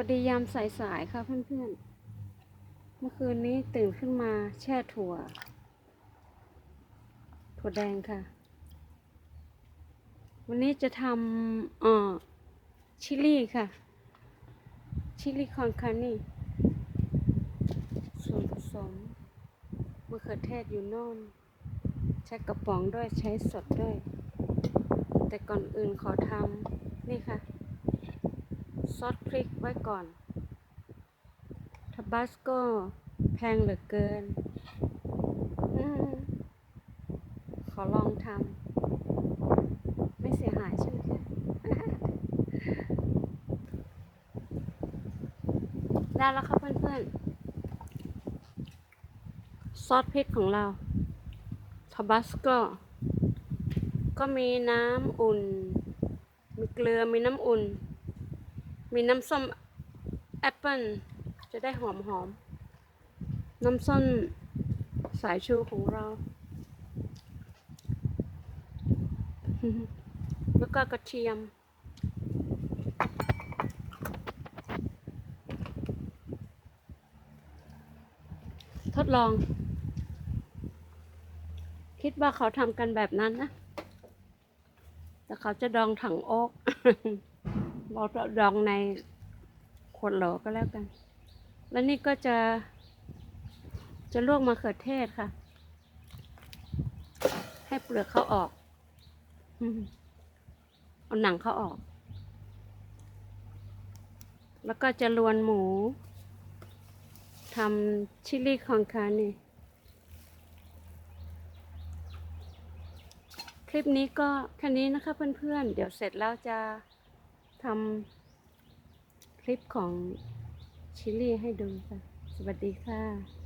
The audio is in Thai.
วัสดียามสายๆค่ะเพื่อนๆ เมื่อคืนนี้ตื่นขึ้นมาแช่ถั่ว ถั่วแดงค่ะ วันนี้จะทำเอ่อชิลลี่ค่ะ ชิลลี่คอนคานี่ส่วนผสมมะเขือเทศอยู่น่นใช้กระป๋องด้วยใช้สดด้วย แต่ก่อนอื่นขอทำ ซอสพริกไว้ก่อนทาบาสโกแพงเหลือเกินอขอลองทำไม่เสียหายใช่ไหมคะได้แล้วครับเพื่อนๆ ซอสพริกของเราทาบาสโกก็มีน้ำอุ่น มีเกลือ มีน้ำอุ่น มีน้ำส้มแอปเปิลจะได้หอมหอม น้ำส้มสายชูของเรา แล้วก็กระเทียม ทดลอง คิดว่าเขาทำกันแบบนั้นนะ แต่เขาจะดองถังโอ๊ก บอกดองในขวดโหลก็แล้วกัน แล้วนี่ก็จะ จะลวกมะเขือเทศค่ะ ให้เปลือกเขาออกอืมเอาหนังเขาออก แล้วก็จะลวนหมูทำชิลลี่คอนคานี่คลิปนี้ก็แค่นี้นะคะเพื่อนๆ เดี๋ยวเสร็จแล้วจะ ทำคลิปของชิลลี่ให้ดูค่ะ สวัสดีค่ะ